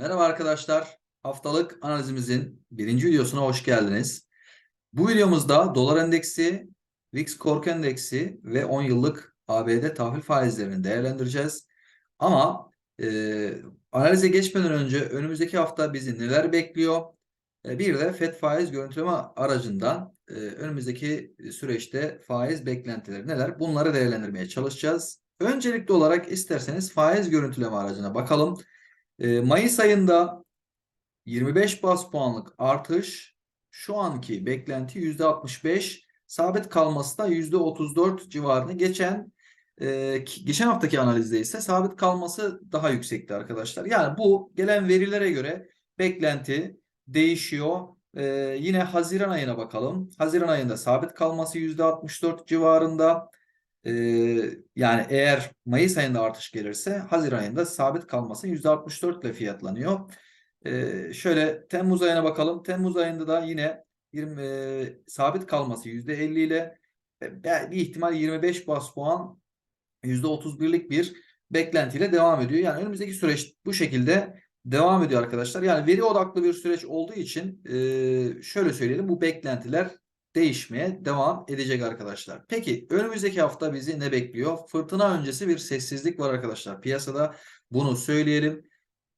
Merhaba arkadaşlar. Haftalık analizimizin birinci videosuna hoş geldiniz. Bu videomuzda dolar endeksi, VIX korku endeksi ve 10 yıllık ABD tahvil faizlerini değerlendireceğiz. Ama e, analize geçmeden önce önümüzdeki hafta bizi neler bekliyor? E, bir de FED faiz görüntüleme aracından e, önümüzdeki süreçte faiz beklentileri neler? Bunları değerlendirmeye çalışacağız. Öncelikli olarak isterseniz faiz görüntüleme aracına bakalım. E, Mayıs ayında 25 bas puanlık artış şu anki beklenti %65 sabit kalması da %34 civarını geçen e, geçen haftaki analizde ise sabit kalması daha yüksekti arkadaşlar. Yani bu gelen verilere göre beklenti değişiyor. E, yine Haziran ayına bakalım. Haziran ayında sabit kalması %64 civarında. Ee, yani eğer Mayıs ayında artış gelirse Haziran ayında sabit kalması %64 ile fiyatlanıyor. Ee, şöyle Temmuz ayına bakalım. Temmuz ayında da yine 20 e, sabit kalması %50 ile e, bir ihtimal 25 bas puan %31'lik bir beklentiyle devam ediyor. Yani önümüzdeki süreç bu şekilde devam ediyor arkadaşlar. Yani veri odaklı bir süreç olduğu için e, şöyle söyleyelim bu beklentiler değişmeye devam edecek arkadaşlar. Peki önümüzdeki hafta bizi ne bekliyor? Fırtına öncesi bir sessizlik var arkadaşlar. Piyasada bunu söyleyelim.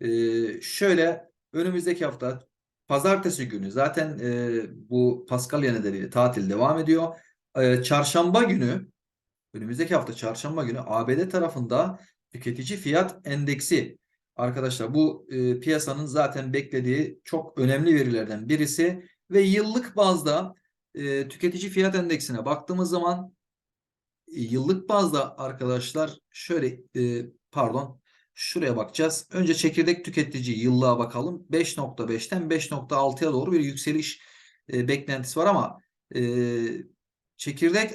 Ee, şöyle önümüzdeki hafta pazartesi günü zaten e, bu Paskalya nedeniyle tatil devam ediyor. Ee, çarşamba günü önümüzdeki hafta çarşamba günü ABD tarafında tüketici fiyat endeksi arkadaşlar bu e, piyasanın zaten beklediği çok önemli verilerden birisi ve yıllık bazda e, tüketici fiyat endeksine baktığımız zaman e, yıllık bazda arkadaşlar şöyle e, pardon şuraya bakacağız. Önce çekirdek tüketici yıllığa bakalım. 5.5'ten 5.6'ya doğru bir yükseliş e, beklentisi var ama e, çekirdek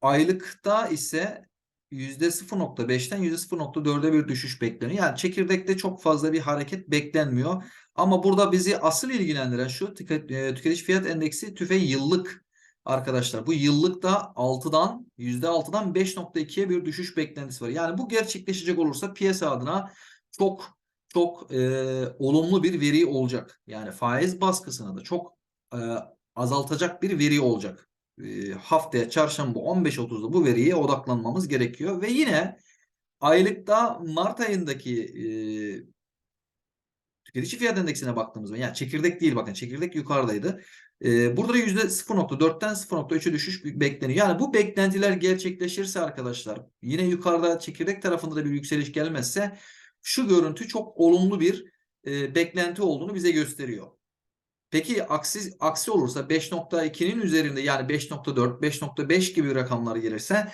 aylıkta ise %0.5'ten %0.4'e bir düşüş bekleniyor. Yani çekirdekte çok fazla bir hareket beklenmiyor. Ama burada bizi asıl ilgilendiren şu e, tüketici fiyat endeksi tüfe yıllık arkadaşlar. Bu yıllık da 6'dan %6'dan 5.2'ye bir düşüş beklentisi var. Yani bu gerçekleşecek olursa piyasa adına çok çok e, olumlu bir veri olacak. Yani faiz baskısını da çok e, azaltacak bir veri olacak. E, haftaya çarşamba 15.30'da bu veriye odaklanmamız gerekiyor. Ve yine aylıkta Mart ayındaki e, tüketici fiyat endeksine baktığımız zaman yani çekirdek değil bakın çekirdek yukarıdaydı. Ee, burada da %0.4'ten 0.3'e düşüş bekleniyor. Yani bu beklentiler gerçekleşirse arkadaşlar yine yukarıda çekirdek tarafında da bir yükseliş gelmezse şu görüntü çok olumlu bir e, beklenti olduğunu bize gösteriyor. Peki aksi, aksi olursa 5.2'nin üzerinde yani 5.4, 5.5 gibi rakamlar gelirse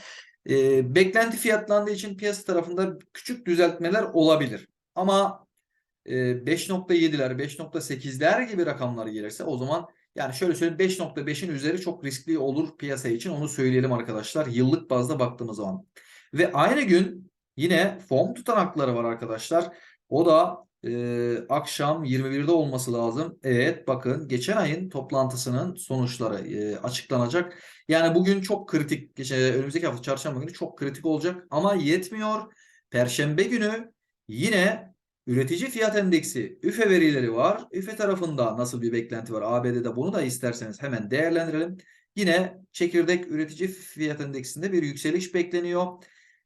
e, beklenti fiyatlandığı için piyasa tarafında küçük düzeltmeler olabilir. Ama e, 5.7'ler, 5.8'ler gibi rakamlar gelirse o zaman yani şöyle söyleyeyim 5.5'in üzeri çok riskli olur piyasa için onu söyleyelim arkadaşlar. Yıllık bazda baktığımız zaman. Ve aynı gün yine fon tutanakları var arkadaşlar. O da e, akşam 21'de olması lazım. Evet bakın geçen ayın toplantısının sonuçları e, açıklanacak. Yani bugün çok kritik. Geçen, önümüzdeki hafta çarşamba günü çok kritik olacak. Ama yetmiyor. Perşembe günü yine Üretici fiyat endeksi üfe verileri var. Üfe tarafında nasıl bir beklenti var? ABD'de bunu da isterseniz hemen değerlendirelim. Yine çekirdek üretici fiyat endeksinde bir yükseliş bekleniyor.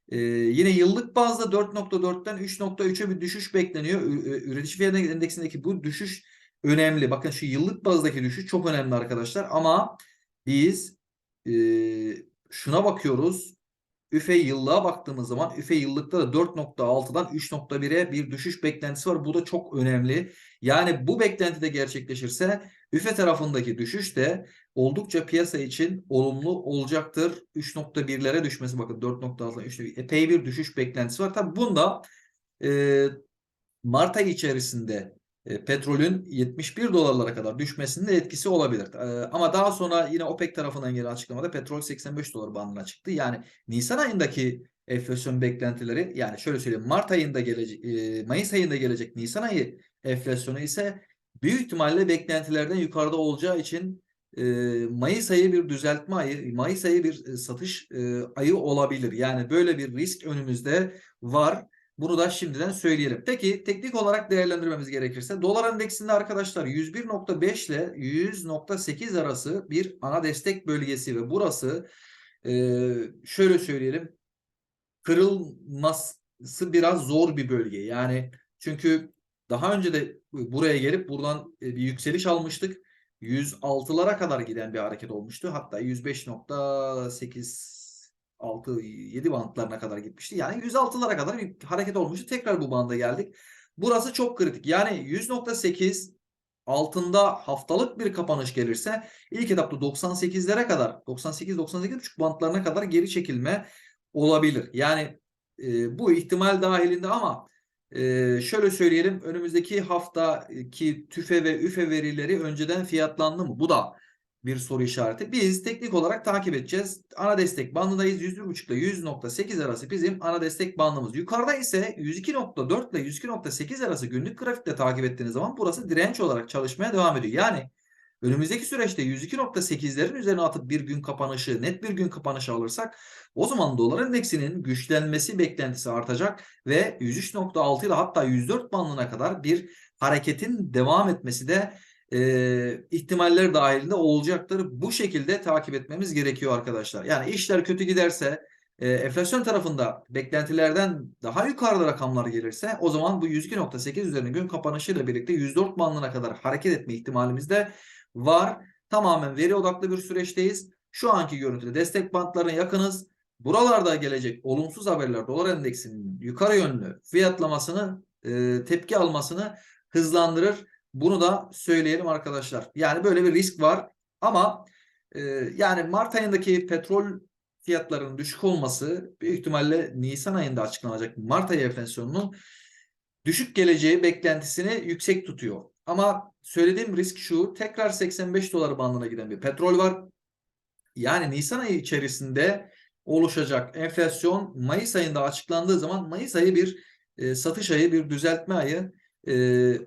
Ee, yine yıllık bazda 4.4'ten 3.3'e bir düşüş bekleniyor. Üretici fiyat endeksindeki bu düşüş önemli. Bakın şu yıllık bazdaki düşüş çok önemli arkadaşlar. Ama biz e, şuna bakıyoruz. Üfe yıllığa baktığımız zaman Üfe yıllıkta da 4.6'dan 3.1'e bir düşüş beklentisi var. Bu da çok önemli. Yani bu beklenti de gerçekleşirse Üfe tarafındaki düşüş de oldukça piyasa için olumlu olacaktır. 3.1'lere düşmesi bakın 4.6'dan 3.1 epey bir düşüş beklentisi var. Tabi bunda e, Mart ayı içerisinde e, petrolün 71 dolarlara kadar düşmesinin de etkisi olabilir. E, ama daha sonra yine OPEC tarafından gelen açıklamada petrol 85 dolar bandına çıktı. Yani Nisan ayındaki enflasyon beklentileri yani şöyle söyleyeyim Mart ayında gelecek e, Mayıs ayında gelecek Nisan ayı enflasyonu ise büyük ihtimalle beklentilerden yukarıda olacağı için Mayıs ayı bir düzeltme ayı, Mayıs ayı bir satış ayı olabilir. Yani böyle bir risk önümüzde var. Bunu da şimdiden söyleyelim. Peki teknik olarak değerlendirmemiz gerekirse dolar endeksinde arkadaşlar 101.5 ile 100.8 arası bir ana destek bölgesi ve burası e, şöyle söyleyelim kırılması biraz zor bir bölge. Yani çünkü daha önce de buraya gelip buradan e, bir yükseliş almıştık. 106'lara kadar giden bir hareket olmuştu. Hatta 105.8 6 7 bantlarına kadar gitmişti. Yani 106'lara kadar bir hareket olmuştu. Tekrar bu banda geldik. Burası çok kritik. Yani 100.8 altında haftalık bir kapanış gelirse ilk etapta 98'lere kadar 98-98.5 bantlarına kadar geri çekilme olabilir. Yani e, bu ihtimal dahilinde ama e, şöyle söyleyelim önümüzdeki haftaki tüfe ve üfe verileri önceden fiyatlandı mı? Bu da bir soru işareti. Biz teknik olarak takip edeceğiz. Ana destek bandındayız. 101.5 ile 100.8 arası bizim ana destek bandımız. Yukarıda ise 102.4 ile 102.8 arası günlük grafikte takip ettiğiniz zaman burası direnç olarak çalışmaya devam ediyor. Yani önümüzdeki süreçte 102.8'lerin üzerine atıp bir gün kapanışı, net bir gün kapanışı alırsak o zaman dolar endeksinin güçlenmesi beklentisi artacak ve 103.6 ile hatta 104 bandına kadar bir hareketin devam etmesi de e, ihtimaller dahilinde olacaktır. Bu şekilde takip etmemiz gerekiyor arkadaşlar. Yani işler kötü giderse e, enflasyon tarafında beklentilerden daha yukarıda rakamlar gelirse o zaman bu 102.8 üzerine gün kapanışıyla birlikte 104 bandına kadar hareket etme ihtimalimiz de var. Tamamen veri odaklı bir süreçteyiz. Şu anki görüntüde destek bantlarına yakınız. Buralarda gelecek olumsuz haberler dolar endeksinin yukarı yönlü fiyatlamasını, e, tepki almasını hızlandırır. Bunu da söyleyelim arkadaşlar. Yani böyle bir risk var ama e, yani Mart ayındaki petrol fiyatlarının düşük olması büyük ihtimalle Nisan ayında açıklanacak Mart ayı enflasyonunun düşük geleceği beklentisini yüksek tutuyor. Ama söylediğim risk şu tekrar 85 dolar bandına giden bir petrol var. Yani Nisan ayı içerisinde oluşacak enflasyon Mayıs ayında açıklandığı zaman Mayıs ayı bir e, satış ayı bir düzeltme ayı e,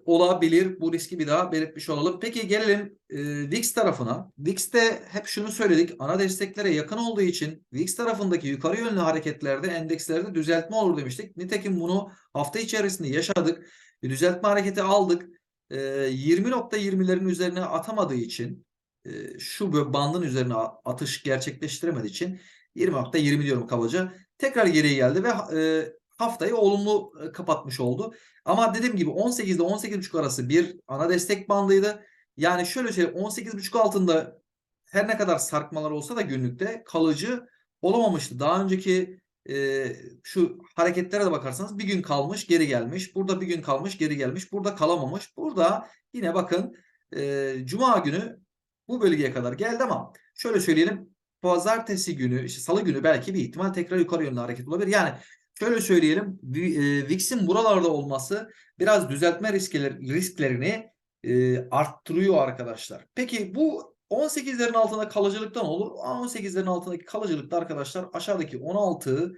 olabilir. Bu riski bir daha belirtmiş olalım. Peki gelelim e, VIX tarafına. VIX'te hep şunu söyledik. Ana desteklere yakın olduğu için VIX tarafındaki yukarı yönlü hareketlerde endekslerde düzeltme olur demiştik. Nitekim bunu hafta içerisinde yaşadık. Bir düzeltme hareketi aldık. E, 20.20'lerin üzerine atamadığı için e, şu bandın üzerine atış gerçekleştiremediği için 20.20 diyorum kabaca. Tekrar geriye geldi ve e, haftayı olumlu e, kapatmış oldu. Ama dediğim gibi 18 ile 18.5 arası bir ana destek bandıydı. Yani şöyle söyleyeyim 18.5 altında her ne kadar sarkmalar olsa da günlükte kalıcı olamamıştı. Daha önceki e, şu hareketlere de bakarsanız bir gün kalmış geri gelmiş. Burada bir gün kalmış geri gelmiş. Burada kalamamış. Burada yine bakın e, Cuma günü bu bölgeye kadar geldi ama şöyle söyleyelim pazartesi günü işte salı günü belki bir ihtimal tekrar yukarı yönlü hareket olabilir. Yani şöyle söyleyelim e, VIX'in buralarda olması biraz düzeltme riskleri, risklerini e, arttırıyor arkadaşlar. Peki bu 18'lerin altında kalıcılıktan olur. 18'lerin altındaki kalıcılıkta arkadaşlar aşağıdaki 16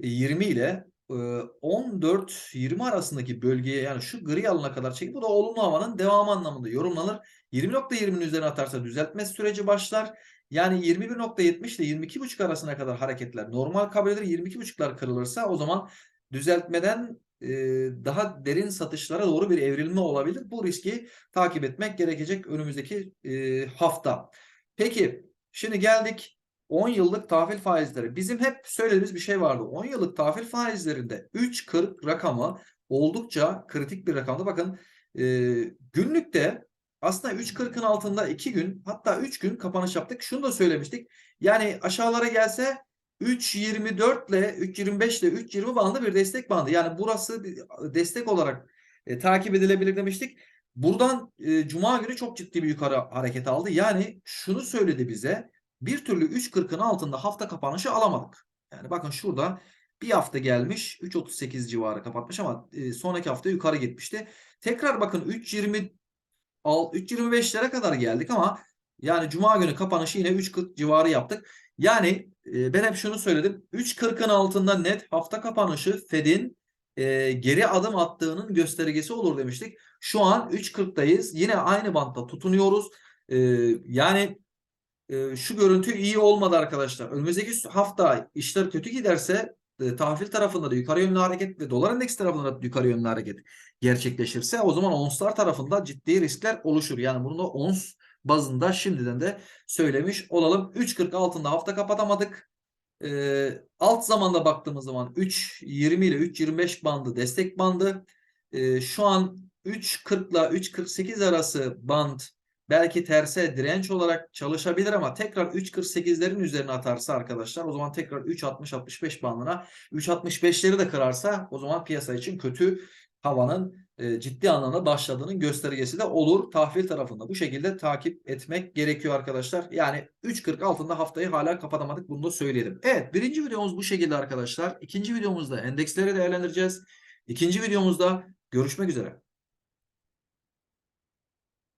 20 ile 14-20 arasındaki bölgeye yani şu gri alana kadar çekip bu da olumlu havanın devamı anlamında yorumlanır. 20.20'nin üzerine atarsa düzeltme süreci başlar. Yani 21.70 ile 22.5 arasına kadar hareketler normal kabul edilir. 22.5'lar kırılırsa o zaman düzeltmeden e, daha derin satışlara doğru bir evrilme olabilir. Bu riski takip etmek gerekecek önümüzdeki e, hafta. Peki şimdi geldik 10 yıllık tahvil faizleri. Bizim hep söylediğimiz bir şey vardı. 10 yıllık tahvil faizlerinde 3.40 rakamı oldukça kritik bir rakamda. Bakın e, günlükte aslında 3.40'ın altında 2 gün hatta 3 gün kapanış yaptık. Şunu da söylemiştik. Yani aşağılara gelse 3.24 ile 3.25 ile 3.20 bandı bir destek bandı. Yani burası destek olarak e, takip edilebilir demiştik. Buradan e, Cuma günü çok ciddi bir yukarı hareket aldı. Yani şunu söyledi bize. Bir türlü 3.40'ın altında hafta kapanışı alamadık. Yani bakın şurada bir hafta gelmiş 3.38 civarı kapatmış ama e, sonraki hafta yukarı gitmişti. Tekrar bakın 3.20 3.25'lere kadar geldik ama yani Cuma günü kapanışı yine 3.40 civarı yaptık. Yani e, ben hep şunu söyledim. 3.40'ın altında net hafta kapanışı Fed'in e, geri adım attığının göstergesi olur demiştik. Şu an 3.40'dayız. Yine aynı bantta tutunuyoruz. E, yani e, şu görüntü iyi olmadı arkadaşlar. Önümüzdeki hafta işler kötü giderse e, tahvil tarafında da yukarı yönlü hareket ve dolar endeksi tarafında da yukarı yönlü hareket gerçekleşirse o zaman onslar tarafında ciddi riskler oluşur. Yani bunu da ons bazında şimdiden de söylemiş olalım. 3.40 altında hafta kapatamadık. Ee, alt zamanda baktığımız zaman 3.20 ile 3.25 bandı destek bandı. Ee, şu an 3.40 ile 3.48 arası band belki terse direnç olarak çalışabilir ama tekrar 3.48'lerin üzerine atarsa arkadaşlar o zaman tekrar 3.60-65 bandına 3.65'leri de kırarsa o zaman piyasa için kötü havanın e, ciddi anlamda başladığının göstergesi de olur tahvil tarafında. Bu şekilde takip etmek gerekiyor arkadaşlar. Yani 3.40 altında haftayı hala kapatamadık bunu da söyleyelim. Evet birinci videomuz bu şekilde arkadaşlar. İkinci videomuzda endeksleri değerlendireceğiz. İkinci videomuzda görüşmek üzere.